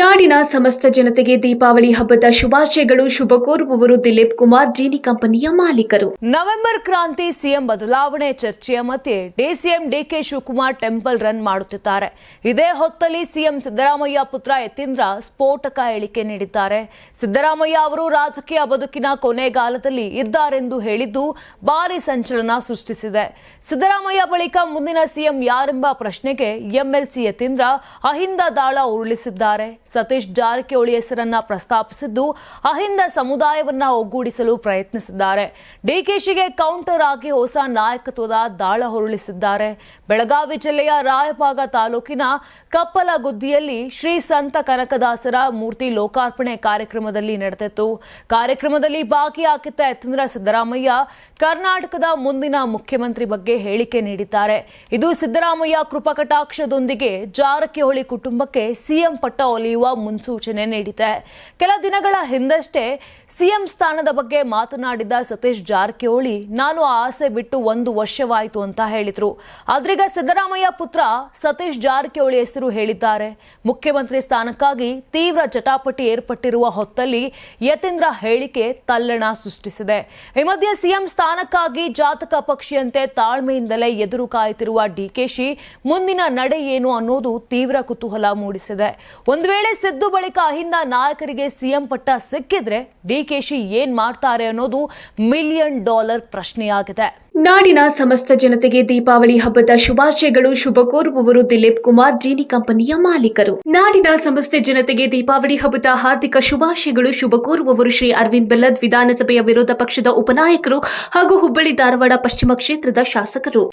ನಾಡಿನ ಸಮಸ್ತ ಜನತೆಗೆ ದೀಪಾವಳಿ ಹಬ್ಬದ ಶುಭಾಶಯಗಳು ಶುಭ ಕೋರುವವರು ದಿಲೀಪ್ ಕುಮಾರ್, ಜೀನಿ ಕಂಪನಿಯ ಮಾಲೀಕರು. ನವೆಂಬರ್ ಕ್ರಾಂತಿ ಸಿಎಂ ಬದಲಾವಣೆ ಚರ್ಚೆಯ ಮಧ್ಯೆ DCM DK Shivakumar temple run ಮಾಡುತ್ತಿದ್ದಾರೆ. ಇದೇ ಹೊತ್ತಲ್ಲಿ ಸಿಎಂ ಸಿದ್ದರಾಮಯ್ಯ ಪುತ್ರ ಯತೀಂದ್ರ ಸ್ಫೋಟಕ ಹೇಳಿಕೆ ನೀಡಿದ್ದಾರೆ. ಸಿದ್ದರಾಮಯ್ಯ ಅವರು ರಾಜಕೀಯ ಬದುಕಿನ ಕೊನೆಗಾಲದಲ್ಲಿ ಇದ್ದಾರೆಂದು ಹೇಳಿದ್ದು ಭಾರಿ ಸಂಚಲನ ಸೃಷ್ಟಿಸಿದೆ. ಸಿದ್ದರಾಮಯ್ಯ ಬಳಿಕ ಮುಂದಿನ ಸಿಎಂ ಯಾರೆಂಬ ಪ್ರಶ್ನೆಗೆ ಎಂಎಲ್ಸಿ ಯತೀಂದ್ರ ಅಹಿಂದ ದಾಳ ಉರುಳಿಸಿದ್ದಾರೆ. ಸತೀಶ್ ಜಾರಕಿಹೊಳಿ ಹೆಸರನ್ನ ಪ್ರಸ್ತಾಪಿಸಿದ್ದು ಅಹಿಂದ ಸಮುದಾಯವನ್ನ ಒಗ್ಗೂಡಿಸಲು ಪ್ರಯತ್ನಿಸಿದ್ದಾರೆ. ಡಿಕೆಶಿಗೆ ಕೌಂಟರ್ ಆಗಿ ಹೊಸ ನಾಯಕತ್ವದ ದಾಳ ಹೊರಳಿಸಿದ್ದಾರೆ. ಬೆಳಗಾವಿ ಜಿಲ್ಲೆಯ ರಾಯಭಾಗ ತಾಲೂಕಿನ ಕಪ್ಪಲಗುದ್ದಿಯಲ್ಲಿ ಶ್ರೀ ಸಂತ ಕನಕದಾಸರ ಮೂರ್ತಿ ಲೋಕಾರ್ಪಣೆ ಕಾರ್ಯಕ್ರಮದಲ್ಲಿ ನಡೆದಿತ್ತು. ಕಾರ್ಯಕ್ರಮದಲ್ಲಿ ಭಾಗಿಯಾಗಿದ್ದ ಯತೀಂದ್ರ ಸಿದ್ದರಾಮಯ್ಯ ಕರ್ನಾಟಕದ ಮುಂದಿನ ಮುಖ್ಯಮಂತ್ರಿ ಬಗ್ಗೆ ಹೇಳಿಕೆ ನೀಡಿದ್ದಾರೆ. ಇದು ಸಿದ್ದರಾಮಯ್ಯ ಕೃಪಕಟಾಕ್ಷದೊಂದಿಗೆ ಜಾರಕಿಹೊಳಿ ಕುಟುಂಬಕ್ಕೆ ಸಿಎಂ ಪಟ್ಟ ಒಲಿಯುವ ಮುನ್ಸೂಚನೆ ನೀಡಿದೆ. ಕೆಲ ದಿನಗಳ ಹಿಂದಷ್ಟೇ ಸಿಎಂ ಸ್ಥಾನದ ಬಗ್ಗೆ ಮಾತನಾಡಿದ ಸತೀಶ್ ಜಾರಕಿಹೊಳಿ, ನಾನು ಆ ಆಸೆ ಬಿಟ್ಟು ಒಂದು ವರ್ಷವಾಯಿತು ಅಂತ ಹೇಳಿದ್ರು. ಆದ್ರೀಗ ಸಿದ್ದರಾಮಯ್ಯ ಪುತ್ರ ಸತೀಶ್ ಜಾರಕಿಹೊಳಿ ಹೆಸರು ಹೇಳಿದ್ದಾರೆ. ಮುಖ್ಯಮಂತ್ರಿ ಸ್ಥಾನಕ್ಕಾಗಿ ತೀವ್ರ ಜಟಾಪಟಿ ಏರ್ಪಟ್ಟಿರುವ ಹೊತ್ತಲ್ಲಿ ಯತೀಂದ್ರ ಹೇಳಿಕೆ ತಲ್ಲಣ ಸೃಷ್ಟಿಸಿದೆ. ಈ ಮಧ್ಯೆ ಸಿಎಂ ಸ್ಥಾನಕ್ಕಾಗಿ ಜಾತಕ ಪಕ್ಷಿಯಂತೆ ತಾಳ್ಮೆಯಿಂದಲೇ ಎದುರು ಕಾಯುತ್ತಿರುವ ಡಿಕೆಶಿ ಮುಂದಿನ ನಡೆ ಏನು ಅನ್ನೋದು ತೀವ್ರ ಕುತೂಹಲ ಮೂಡಿಸಿದೆ. ಒಂದು ವೇಳೆ ಸಿದ್ದು ಬಳಿಕ ಅಹಿಂದ ನಾಯಕರಿಗೆ ಸಿಎಂ ಪಟ್ಟ ಸಿಕ್ಕಿದ್ರೆ ಡಿಕೆಶಿ ಏನ್ ಮಾಡ್ತಾರೆ ಅನ್ನೋದು ಮಿಲಿಯನ್ ಡಾಲರ್ ಪ್ರಶ್ನೆಯಾಗಿದೆ. ನಾಡಿನ ಸಮಸ್ತ ಜನತೆಗೆ ದೀಪಾವಳಿ ಹಬ್ಬದ ಶುಭಾಶಯಗಳು. ಶುಭ ಕೋರುವವರು ದಿಲೀಪ್ ಕುಮಾರ್, ಜೀನಿ ಕಂಪನಿಯ ಮಾಲೀಕರು. ನಾಡಿನ ಸಮಸ್ತ ಜನತೆಗೆ ದೀಪಾವಳಿ ಹಬ್ಬದ ಹಾರ್ದಿಕ ಶುಭಾಶಯಗಳು. ಶುಭ ಕೋರುವವರು ಶ್ರೀ ಅರವಿಂದ್ ಬೆಲ್ಲದ್ ವಿಧಾನಸಭೆಯ ವಿರೋಧ ಪಕ್ಷದ ಉಪನಾಯಕರು ಹಾಗೂ ಹುಬ್ಬಳ್ಳಿ ಧಾರವಾಡ ಪಶ್ಚಿಮ ಕ್ಷೇತ್ರದ ಶಾಸಕರು.